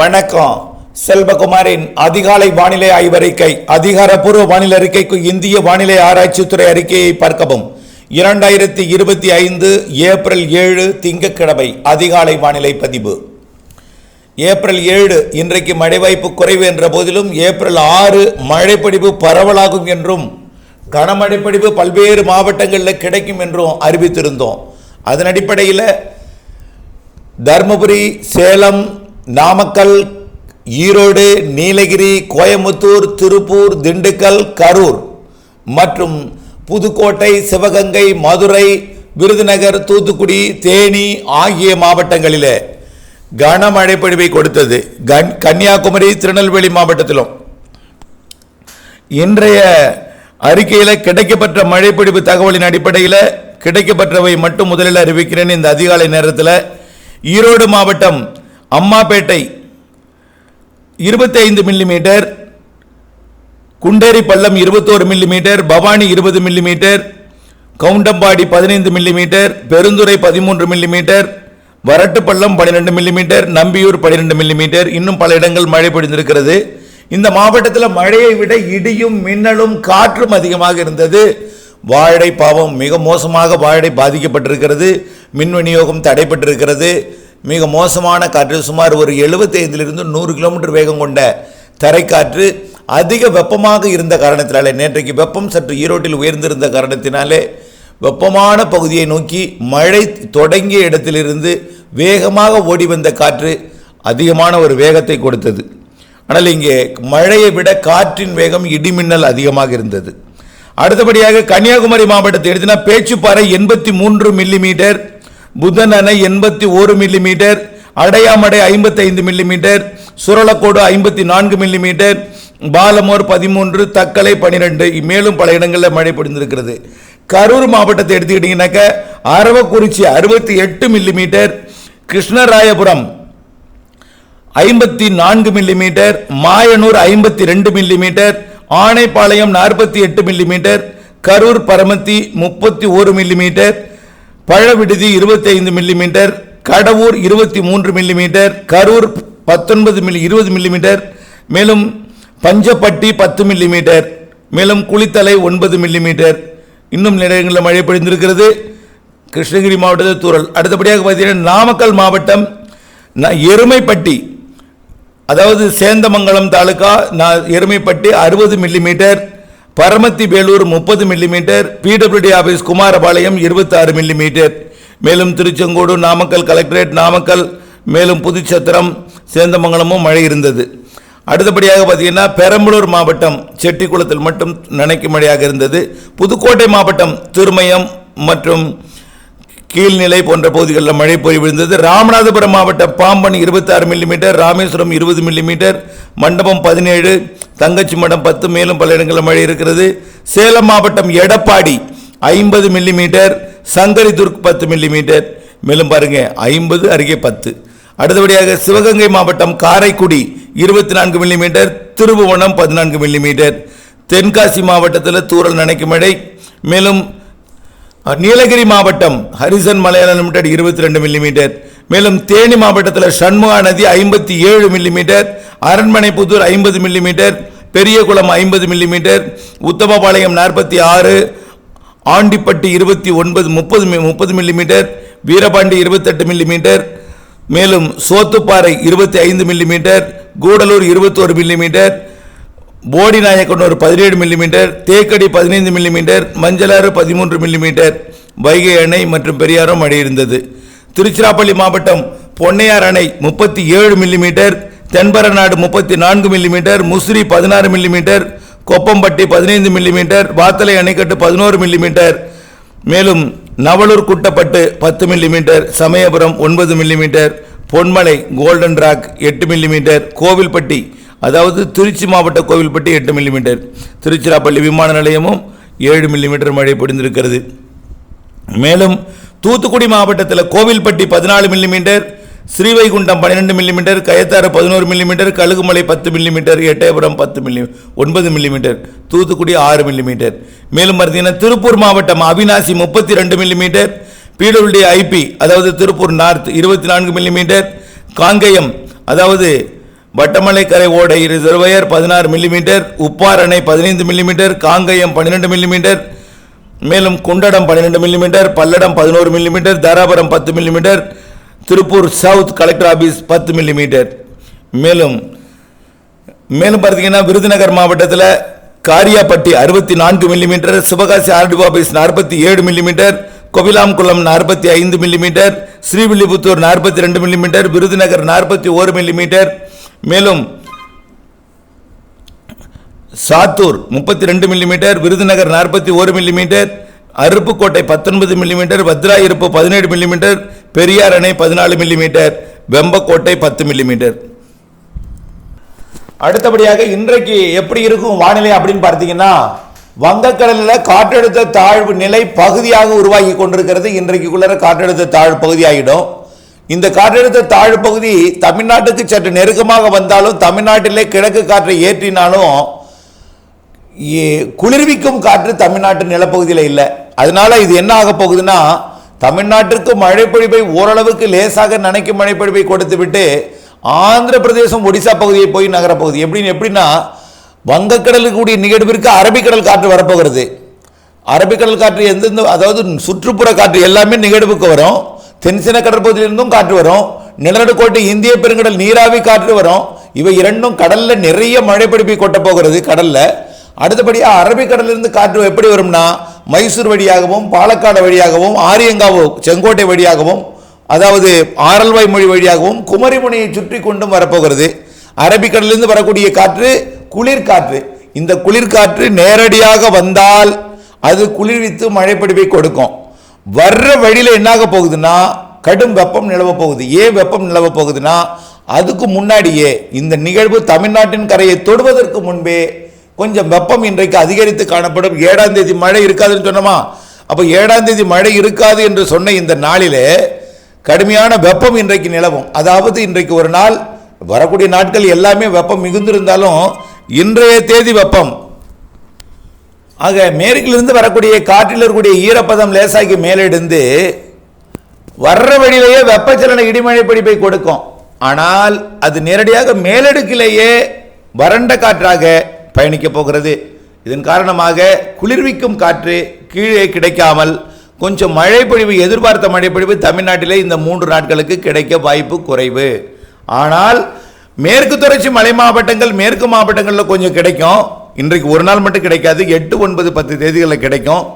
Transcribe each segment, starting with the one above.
வணக்கம். செல்வகுமாரின் அதிகாலை வானிலை ஆய்வறிக்கை அதிகாரப்பூர்வ வானிலை அறிக்கைக்கு இந்திய வானிலை ஆராய்ச்சித்துறை அறிக்கையை பார்க்கவும். இரண்டாயிரத்தி இருபத்தி ஐந்து ஏப்ரல் ஏழு திங்கட்கிழமை அதிகாலை வானிலை பதிவு. ஏப்ரல் ஏழு இன்றைக்கு மழை வாய்ப்பு குறைவு என்ற போதிலும் ஏப்ரல் ஆறு மழைப்படிவு பரவலாகும் என்றும் கனமழைப்படிவு பல்வேறு மாவட்டங்களில் கிடைக்கும் என்றும் அறிவித்திருந்தோம். அதன் அடிப்படையில் தருமபுரி சேலம் நாமக்கல் ஈரோடு நீலகிரி கோயம்புத்தூர் திருப்பூர் திண்டுக்கல் கரூர் மற்றும் புதுக்கோட்டை சிவகங்கை மதுரை விருதுநகர் தூத்துக்குடி தேனி ஆகிய மாவட்டங்களில் கனமழை பொழிவை கொடுத்தது. கன்- கன்னியாகுமரி திருநெல்வேலி மாவட்டத்திலும். இன்றைய அறிக்கையில் கிடைக்கப்பெற்ற மழைப்பிடிவு தகவலின் அடிப்படையில் கிடைக்கப்பெற்றவை மட்டும் முதலில் அறிவிக்கிறேன். இந்த அதிகாலை நேரத்தில் ஈரோடு மாவட்டம் அம்மாப்பேட்டை இருபத்தைந்து மில்லிமீட்டர் குண்டேரி பள்ளம் இருபத்தோரு மில்லிமீட்டர் பவானி இருபது மில்லிமீட்டர் கவுண்டம்பாடி பதினைந்து மில்லிமீட்டர் பெருந்துறை பதிமூன்று மில்லிமீட்டர் வரட்டுப்பள்ளம் பன்னிரெண்டு மில்லிமீட்டர் நம்பியூர் பன்னிரெண்டு மில்லிமீட்டர் இன்னும் பல இடங்கள் மழை பொழிந்திருக்கிறது. இந்த மாவட்டத்தில் மழையை விட இடியும் மின்னலும் காற்றும் அதிகமாக இருந்தது. வாழை பாவம் மிக மோசமாக வாழை பாதிக்கப்பட்டிருக்கிறது. மின் விநியோகம் தடைப்பட்டிருக்கிறது. மிக மோசமான காற்று சுமார் ஒரு எழுபத்தைந்திலிருந்து நூறு கிலோமீட்டர் வேகம் கொண்ட தரைக்காற்று அதிக வெப்பமாக இருந்த காரணத்தினாலே நேற்றைக்கு வெப்பம் சற்று ஈரோட்டில் உயர்ந்திருந்த காரணத்தினாலே வெப்பமான பகுதியை நோக்கி மழை தொடங்கிய இடத்திலிருந்து வேகமாக ஓடி வந்த காற்று அதிகமான ஒரு வேகத்தை கொடுத்தது. ஆனால் இங்கே மழையை விட காற்றின் வேகம் இடிமின்னல் அதிகமாக இருந்தது. அடுத்தபடியாக கன்னியாகுமரி மாவட்டத்தை எடுத்தினா பேச்சுப்பாறை எண்பத்தி மூன்று மில்லிமீட்டர் புதன் அணை எண்பத்தி ஒரு மில்லிமீட்டர் அடையாமடை ஐம்பத்தைந்து மில்லிமீட்டர் சுரளக்கோடு ஐம்பத்தி நான்கு மில்லிமீட்டர் பாலமோர் பதிமூன்று தக்கலை பனிரெண்டு மேலும் பல இடங்களில் மழை பொழிந்திருக்கிறது. கரூர் மாவட்டத்தை எடுத்துக்கிட்டீங்கன்னாக்க அரவக்குறிச்சி அறுபத்தி எட்டு மில்லிமீட்டர் கிருஷ்ணராயபுரம் ஐம்பத்தி நான்கு மில்லிமீட்டர் மாயனூர் ஐம்பத்தி ரெண்டு மில்லிமீட்டர் ஆனைப்பாளையம் நாற்பத்தி எட்டு மில்லிமீட்டர் கரூர் பரமத்தி முப்பத்தி ஒரு மில்லிமீட்டர் பழவிடுதி இருபத்தி ஐந்து மில்லிமீட்டர் கடவூர் இருபத்தி மூன்று மில்லிமீட்டர் கரூர் பத்தொன்பது மில்லி இருபது மில்லிமீட்டர் மேலும் பஞ்சப்பட்டி பத்து மில்லிமீட்டர் மேலும் குளித்தலை ஒன்பது மில்லிமீட்டர் இன்னும் நிலையங்களில் மழை பொழிந்திருக்கிறது கிருஷ்ணகிரி மாவட்டத்தில் தூரல் அடுத்தபடியாக பார்த்தீங்கன்னா நாமக்கல் மாவட்டம் எருமைப்பட்டி அதாவது சேந்தமங்கலம் தாலுக்கா நான் எருமைப்பட்டி அறுபது மில்லிமீட்டர் பரமத்தி வேலூர் முப்பது மில்லிமீட்டர் பிடபிள்யூடி ஆபீஸ் குமாரபாளையம் இருபத்தாறு மில்லிமீட்டர் மேலும் திருச்செங்கோடு நாமக்கல் கலெக்டரேட் நாமக்கல் மேலும் புதுச்சத்திரம் சேந்தமங்கலமும் மழை இருந்தது. அடுத்தபடியாக பார்த்தீங்கன்னா பெரம்பலூர் மாவட்டம் செட்டிக்குளத்தில் மட்டும் நனைக்கும் மழையாக இருந்தது. புதுக்கோட்டை மாவட்டம் திருமயம் மற்றும் கீழ்நிலை போன்ற பகுதிகளில் மழை பொழிவு விழுந்தது ராமநாதபுரம் மாவட்டம் பாம்பன் இருபத்தாறு மில்லிமீட்டர் ராமேஸ்வரம் இருபது மில்லிமீட்டர் மண்டபம் பதினேழு தங்கச்சி மடம் பத்து மேலும் பல இடங்களில் மழை இருக்கிறது. சேலம் மாவட்டம் எடப்பாடி ஐம்பது மில்லிமீட்டர். சங்கரிதுர்க் பத்து மில்லிமீட்டர். மேலும் பாருங்க ஐம்பது அருகே பத்து. அடுத்தபடியாக சிவகங்கை மாவட்டம் காரைக்குடி இருபத்தி நான்கு மில்லிமீட்டர். திருபுவனம் பதினான்கு மில்லிமீட்டர். தென்காசி மாவட்டத்தில் தூறல் நினைக்கும் மழை. மேலும் நீலகிரி மாவட்டம் ஹரிசன் மலையாள லிமிடெட் இருபத்தி ரெண்டு மில்லிமீட்டர். மேலும் தேனி மாவட்டத்தில் சண்முகா நதி ஐம்பத்தி ஏழு மில்லிமீட்டர் அரண்மனை புதூர் ஐம்பது மில்லிமீட்டர் பெரியகுளம் ஐம்பது மில்லிமீட்டர் உத்தமபாளையம் நாற்பத்தி ஆறு ஆண்டிப்பட்டி இருபத்தி ஒன்பது முப்பது முப்பது மில்லிமீட்டர் வீரபாண்டி இருபத்தெட்டு மில்லிமீட்டர் மேலும் சோத்துப்பாறை இருபத்தி ஐந்து மில்லிமீட்டர் கூடலூர் இருபத்தோரு மில்லிமீட்டர் போடிநாயக்கனூர் பதினேழு மில்லிமீட்டர் தேக்கடி பதினைந்து மில்லிமீட்டர் மஞ்சளாறு பதிமூன்று மில்லிமீட்டர் வைகை அணை மற்றும் பெரியாரம் அடையிருந்தது. திருச்சிராப்பள்ளி மாவட்டம் பொன்னையார் அணை முப்பத்தி ஏழு மில்லிமீட்டர் தென்பரநாடு முப்பத்தி நான்கு மில்லிமீட்டர் முசிறி பதினாறு மில்லிமீட்டர் கொப்பம்பட்டி பதினைந்து மில்லிமீட்டர் வாத்தலை அணைக்கட்டு பதினோரு மில்லிமீட்டர் மேலும் நவலூர் குட்டப்பட்டு பத்து மில்லிமீட்டர் சமயபுரம் ஒன்பது மில்லிமீட்டர் பொன்மலை கோல்டன் ராக் எட்டு மில்லிமீட்டர் கோவில்பட்டி அதாவது திருச்சி மாவட்ட கோவில்பட்டி எட்டு மில்லிமீட்டர் திருச்சிராப்பள்ளி விமான நிலையமும் ஏழு மில்லிமீட்டர் மழை பொடிந்திருக்கிறது. மேலும் தூத்துக்குடி மாவட்டத்தில் கோவில்பட்டி பதினாலு மில்லிமீட்டர் ஸ்ரீவைகுண்டம் பன்னிரெண்டு மில்லிமீட்டர் கயத்தாறு பதினோரு மில்லிமீட்டர் கழுகுமலை பத்து மில்லிமீட்டர் எட்டயபுரம் பத்து மில்லி ஒன்பது மில்லிமீட்டர் தூத்துக்குடி ஆறு மில்லிமீட்டர். மேலும் பார்த்தீங்கன்னா திருப்பூர் மாவட்டம் அவினாசி முப்பத்தி ரெண்டு மில்லிமீட்டர் பிடபிள்யூடி ஐபி அதாவது திருப்பூர் நார்த் இருபத்தி நான்கு மில்லிமீட்டர் காங்கயம் அதாவது வட்டமலைக்கரை ஓடை ரிசர்வயர் பதினாறு மில்லிமீட்டர் உப்பார் அணை பதினைந்து மில்லிமீட்டர் காங்கயம் பன்னிரெண்டு மில்லிமீட்டர் மேலும் குண்டடம் பன்னிரெண்டு மில்லிமீட்டர் பல்லடம் பதினோரு மில்லிமீட்டர் தாராபுரம் பத்து millimetre Tiruppur south collector office பத்து மில்லிமீட்டர் மேலும் மேலும் பார்த்தீங்கன்னா விருதுநகர் மாவட்டத்தில் காரியாப்பட்டி அறுபத்தி நான்கு மில்லிமீட்டர் சிவகாசி ஆர்டிஓ ஆஃபீஸ் நாற்பத்தி ஏழு மில்லிமீட்டர் கொவிலாம்குளம் நாற்பத்தி ஐந்து மில்லிமீட்டர் ஸ்ரீவில்லிபுத்தூர் நாற்பத்தி ரெண்டு மில்லிமீட்டர் விருதுநகர் நாற்பத்தி ஓரு மில்லிமீட்டர் மேலும் சாத்தூர் முப்பத்தி ரெண்டு மில்லிமீட்டர் விருதுநகர் நாற்பத்தி ஒரு மில்லிமீட்டர் அருப்புக்கோட்டை பத்தொன்பது மில்லிமீட்டர் வத்ராயிருப்பு பதினேழு மில்லிமீட்டர் பெரியார் அணை பதினாலு மில்லிமீட்டர் வெம்பக்கோட்டை பத்து மில்லிமீட்டர் அடுத்தபடியாக இன்றைக்கு எப்படி இருக்கும் வானிலை அப்படின்னு பார்த்தீங்கன்னா வங்கக்கடலில் காற்றழுத்த தாழ்வு நிலை பகுதியாக உருவாகி கொண்டிருக்கிறது. இன்றைக்குள்ளே காற்றழுத்த தாழ்வு பகுதியாகிடும். இந்த காற்றழுத்த தாழ்வு பகுதி தமிழ்நாட்டுக்கு சற்று நெருக்கமாக வந்தாலும் தமிழ்நாட்டிலே கிழக்கு காற்றை ஏற்றினாலும் குளிர்விக்கும் காற்று தமிழ்நாட்டு நிலப்பகுதியில் இல்லை. அதனால இது என்ன ஆக போகுதுன்னா தமிழ்நாட்டிற்கு மழைப்பொழிவை ஓரளவுக்கு லேசாக நனைக்கும் மழைப்பொழிவை கொடுத்து விட்டு ஆந்திர பிரதேசம் ஒடிசா பகுதியை போய் நகரப்போகுது. எப்படின்னு எப்படின்னா வங்கக்கடலுக்கு கூடிய நிகழ்விற்கு அரபிக்கடல் காற்று வரப்போகிறது. அரபிக்கடல் காற்று எந்தெந்த அதாவது சுற்றுப்புற காற்று எல்லாமே நிகழ்வுக்கு வரும். தென்சின கடற்பகுதியிலிருந்தும் காற்று வரும். நிலநடுக்கோட்டை இந்திய பெருங்கடல் நீராவி காற்று வரும். இவை இரண்டும் கடலில் நிறைய மழைப்பிடிப்பை கொட்ட போகிறது கடலில். அடுத்தபடியாக அரபிக்கடலிருந்து காற்று எப்படி வரும்னா மைசூர் வழியாகவும் பாலக்காடு வழியாகவும் ஆரியங்காவு செங்கோட்டை வழியாகவும் அதாவது ஆரல்வாய் மொழி வழியாகவும் குமரிமுனையை சுற்றி கொண்டும் வரப்போகிறது. அரபிக்கடலிருந்து வரக்கூடிய காற்று குளிர்காற்று. இந்த குளிர்காற்று நேரடியாக வந்தால் அது குளிர்வித்து மழைப்பிடிப்பை கொடுக்கும். வர்ற வழியில் என்னாக போகுதுன்னா கடும் வெப்பம் நிலவ போகுது. ஏன் வெப்பம் நிலவ போகுதுன்னா அதுக்கு முன்னாடியே இந்த நிகழ்வு தமிழ்நாட்டின் கரையை தொடுவதற்கு முன்பே கொஞ்சம் வெப்பம் இன்றைக்கு அதிகரித்து காணப்படும். ஏழாம் தேதி மழை இருக்காதுன்னு சொன்னோமா? அப்போ ஏழாம் தேதி மழை இருக்காது என்று சொன்ன இந்த நாளிலே கடுமையான வெப்பம் இன்றைக்கு நிலவும். அதாவது இன்றைக்கு ஒரு நாள் வரக்கூடிய நாட்கள் எல்லாமே வெப்பம் மிகுந்திருந்தாலும் இன்றைய தேதி வெப்பம். ஆக மேற்கிலிருந்து வரக்கூடிய காற்றில் இருக்கக்கூடிய ஈரப்பதம் லேசாக்கி மேலெடுந்து வர்ற வழியிலேயே வெப்பச்சலன இடிமழை பிடிப்பை கொடுக்கும். ஆனால் அது நேரடியாக மேலடுக்கிலேயே வறண்ட காற்றாக பயணிக்க போகிறது. இதன் காரணமாக குளிர்விக்கும் காற்று கீழே கிடைக்காமல் கொஞ்சம் மழைப்பொழிவு எதிர்பார்த்த மழைப்பொழிவு தமிழ்நாட்டிலே இந்த மூன்று நாட்களுக்கு கிடைக்க வாய்ப்பு குறைவு. ஆனால் மேற்கு தொடர்ச்சி மலை மாவட்டங்கள் மேற்கு மாவட்டங்களில் கொஞ்சம் கிடைக்கும். இன்றைக்கு ஒரு நாள் மட்டும் கிடைக்காது எட்டு ஒன்பது பத்து தேதிகளில் கிடைக்கும்.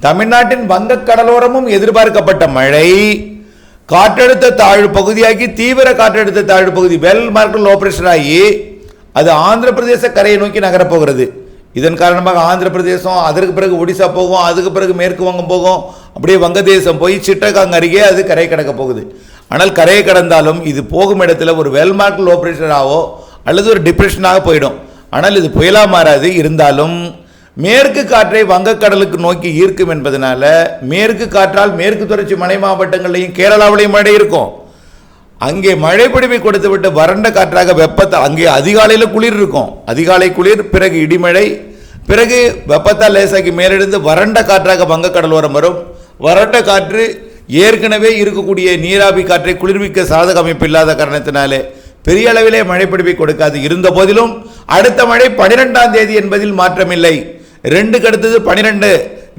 தமிழ்நாட்டின் வங்கக் கடலோரமும் எதிர்பார்க்கப்பட்ட மழை. காற்றழுத்த தாழ்வு பகுதியாகி தீவிர காற்றழுத்த தாழ்வு பகுதி வெல் மார்க்கல் லோ ஆகி அது ஆந்திர பிரதேச கரையை நோக்கி நகரப் போகிறது இதன் காரணமாக ஆந்திர பிரதேசம் அதற்கு பிறகு ஒடிசா போகும் அதுக்கு பிறகு மேற்கு வங்கம் போகும் அப்படியே வங்கதேசம் போய் சிட்டகாங் அருகே அது கரை கடக்க போகுது. ஆனால் கரையை கடந்தாலும் இது போகும் இடத்துல ஒரு வெல்மார்க் லோ பிரஷராகவோ அல்லது ஒரு டிப்ரெஷனாக போயிடும். ஆனால் இது புயலாக மாறாது. இருந்தாலும் மேற்கு காற்றை வங்கக்கடலுக்கு நோக்கி ஈர்க்கும் என்பதனால மேற்கு காற்றால் மேற்கு தொடர்ச்சி மலை மாவட்டங்களையும் கேரளாவிலையும் மழை இருக்கும். அங்கே மழை பொழிவை கொடுத்து விட்டு வறண்ட காற்றாக வெப்பத்தால் அங்கே அதிகாலையில் குளிர் இருக்கும். அதிகாலை குளிர் பிறகு இடிமழை பிறகு வெப்பத்தால் லேசாக்கி மேலெழுந்து வறண்ட காற்றாக வங்கக்கடலோரம் வரும். வறண்ட காற்று ஏற்கனவே இருக்கக்கூடிய நீராவி காற்றை குளிர்விக்க சாதக அமைப்பு இல்லாத காரணத்தினாலே பெரிய அளவிலே மழை கொடுக்காது. இருந்த போதிலும் அடுத்த மழை பனிரெண்டாம் தேதி என்பதில் மாற்றமில்லை. ரெண்டுக்கு அடுத்தது பனிரெண்டு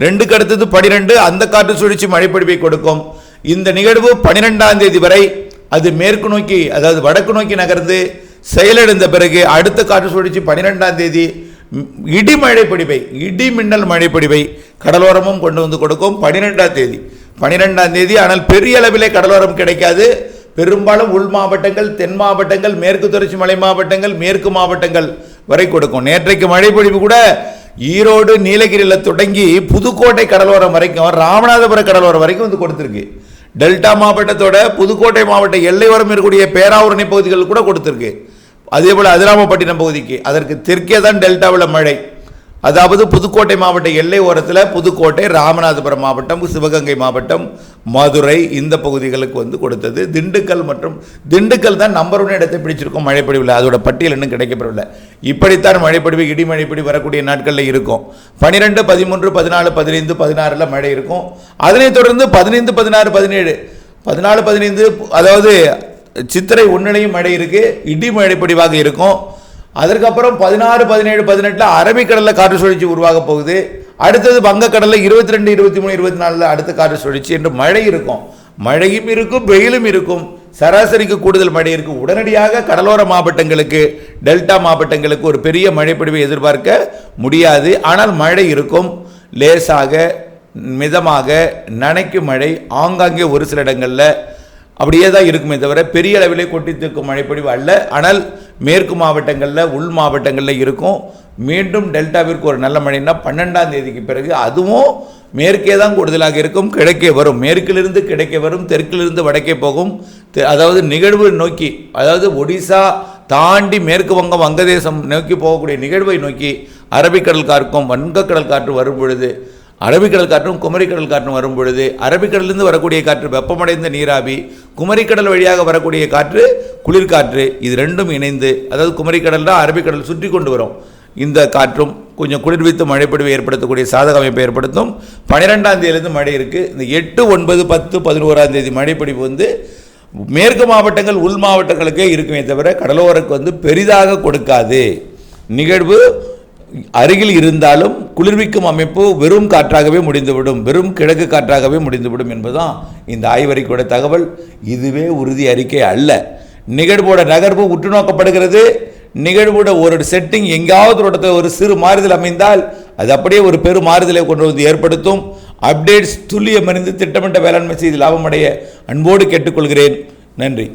ரெண்டுக்கு அடுத்தது பனிரெண்டு அந்த காற்று சுழற்சி மழை கொடுக்கும். இந்த நிகழ்வு பனிரெண்டாம் தேதி வரை அது மேற்கு நோக்கி அதாவது வடக்கு நோக்கி நகர்ந்து செயலிழந்த பிறகு அடுத்த காற்று சுழற்சி பன்னிரெண்டாம் தேதி இடிமழை பொடிவை இடி மின்னல் மழை பொடிவை கடலோரமும் கொண்டு வந்து கொடுக்கும் பனிரெண்டாம் தேதி. பனிரெண்டாம் தேதி ஆனால் பெரிய அளவிலே கடலோரம் கிடைக்காது. பெரும்பாலும் உள் மாவட்டங்கள் தென் மாவட்டங்கள் மேற்கு தொடர்ச்சி மலை மாவட்டங்கள் மேற்கு மாவட்டங்கள் வரை கொடுக்கும். நேற்றைக்கு மழை பொழிவு கூட ஈரோடு நீலகிரியில் தொடங்கி புதுக்கோட்டை கடலோரம் வரைக்கும் ராமநாதபுரம் கடலோரம் வரைக்கும் வந்து கொடுத்துருக்கு. டெல்டா மாவட்டத்தோட புதுக்கோட்டை மாவட்ட எல்லையோரம் இருக்கக்கூடிய பேராவூரணி பகுதிகள் கூட கொடுத்துருக்கு. அதே போல் அதிராமப்பட்டினம் பகுதிக்கு. அதற்கு தெற்கே தான் டெல்டாவில் மழை. அதாவது புதுக்கோட்டை மாவட்ட எல்லை ஓரத்தில் புதுக்கோட்டை ராமநாதபுரம் மாவட்டம் சிவகங்கை மாவட்டம் மதுரை இந்த பகுதிகளுக்கு வந்து கொடுத்தது. திண்டுக்கல் மற்றும் திண்டுக்கல் தான் நம்பர் ஒன் இடத்தை பிடிச்சிருக்கும் மழைப்பொழிவில். அதோட பட்டியல் இன்னும் கிடைக்கப்படவில்லை. இப்படித்தான் மழைப்பொழிவு இடிமழைப்பொழி வரக்கூடிய நாட்களில் இருக்கும். பனிரெண்டு பதிமூன்று பதினாலு பதினைந்து பதினாறில் மழை இருக்கும். அதனைத் தொடர்ந்து பதினைந்து பதினாறு பதினேழு பதினாலு பதினைந்து அதாவது சித்திரை ஒன்றிலையும் மழை இருக்குது இடி மழை இருக்கும். அதற்கப்புறம் பதினாறு பதினேழு பதினெட்டில் அரபிக்கடலில் காற்று சுழற்சி உருவாக போகுது. அடுத்தது வங்கக்கடலில் இருபத்தி ரெண்டு இருபத்தி மூணு இருபத்தி நாலில் அடுத்த காற்று சுழற்சி என்று மழை இருக்கும். மழையும் இருக்கும் வெயிலும் இருக்கும். சராசரிக்கு கூடுதல் மழை இருக்கும் உடனடியாக கடலோர மாவட்டங்களுக்கு டெல்டா மாவட்டங்களுக்கு ஒரு பெரிய மழைப்பிடிவை எதிர்பார்க்க முடியாது. ஆனால் மழை இருக்கும். லேசாக மிதமாக நனைக்கும் மழை ஆங்காங்கே ஒரு சில இடங்களில் அப்படியே தான் இருக்குமே தவிர பெரிய அளவிலே கொட்டி தீர்க்கும் மழைப்பொழிவு அல்ல. ஆனால் மேற்கு மாவட்டங்களில் உள் மாவட்டங்களில் இருக்கும். மீண்டும் டெல்டாவிற்கு ஒரு நல்ல மழைன்னா பன்னெண்டாம் தேதிக்கு பிறகு அதுவும் மேற்கே தான் கூடுதலாக இருக்கும் கிழக்கே வரும். மேற்கிலிருந்து கிழக்கே வரும் தெற்கிலிருந்து வடக்கே போகும். தெ- அதாவது நிகழ்வு நோக்கி அதாவது ஒடிசா தாண்டி மேற்கு வங்கம் வங்கதேசம் நோக்கி போகக்கூடிய நிகழ்வை நோக்கி அரபிக்கடல் காற்றுக்கும் வங்கக்கடல் காற்று வரும் பொழுது அரபிக்கடல் காற்றும் குமரிக்கடல் காற்றும் வரும் பொழுது அரபிக்கடலிருந்து வரக்கூடிய காற்று வெப்பமடைந்த நீராவி குமரிக்கடல் வழியாக வரக்கூடிய காற்று குளிர்காற்று இது ரெண்டும் இணைந்து அதாவது குமரிக்கடல் தான் அரபிக்கடல் சுற்றி கொண்டு வரும். இந்த காற்றும் கொஞ்சம் குளிர்வித்து மழைப்பொழிவை ஏற்படுத்தக்கூடிய சாதக அமைப்பை ஏற்படுத்தும். பன்னிரெண்டாம் தேதியிலிருந்து மழை இருக்குது இந்த எட்டு ஒன்பது பத்து பதினோராம் தேதி மழைப்பொழிவு வந்து மேற்கு மாவட்டங்கள் உள் மாவட்டங்களுக்கே இருக்குமே தவிர கடலோரக்கு வந்து பெரிதாக கொடுக்காது. நிகழ்வு அருகில் இருந்தாலும் குளிர்விக்கும் அமைப்பு வெறும் காற்றாகவே முடிந்துவிடும் வெறும் கிழக்கு காற்றாகவே முடிந்துவிடும் என்பதுதான் இந்த ஆய்வறிக்கையோட தகவல். இதுவே உறுதி அறிக்கை அல்ல. நிகழ்வோட நகர்வு உற்று நோக்கப்படுகிறது நிகழ்வோட ஒரு செட்டிங் எங்கேயாவது ஒரு இடத்துல ஒரு சிறு மாறுதல் அமைந்தால் அது அப்படியே ஒரு பெரும் மாறுதலை கொண்டு வந்து ஏற்படுத்தும். அப்டேட்ஸ் துல்லியமறிந்து திட்டமிட்ட வேளாண்மை செய்து லாபமடைய அன்போடு கேட்டுக்கொள்கிறேன். நன்றி.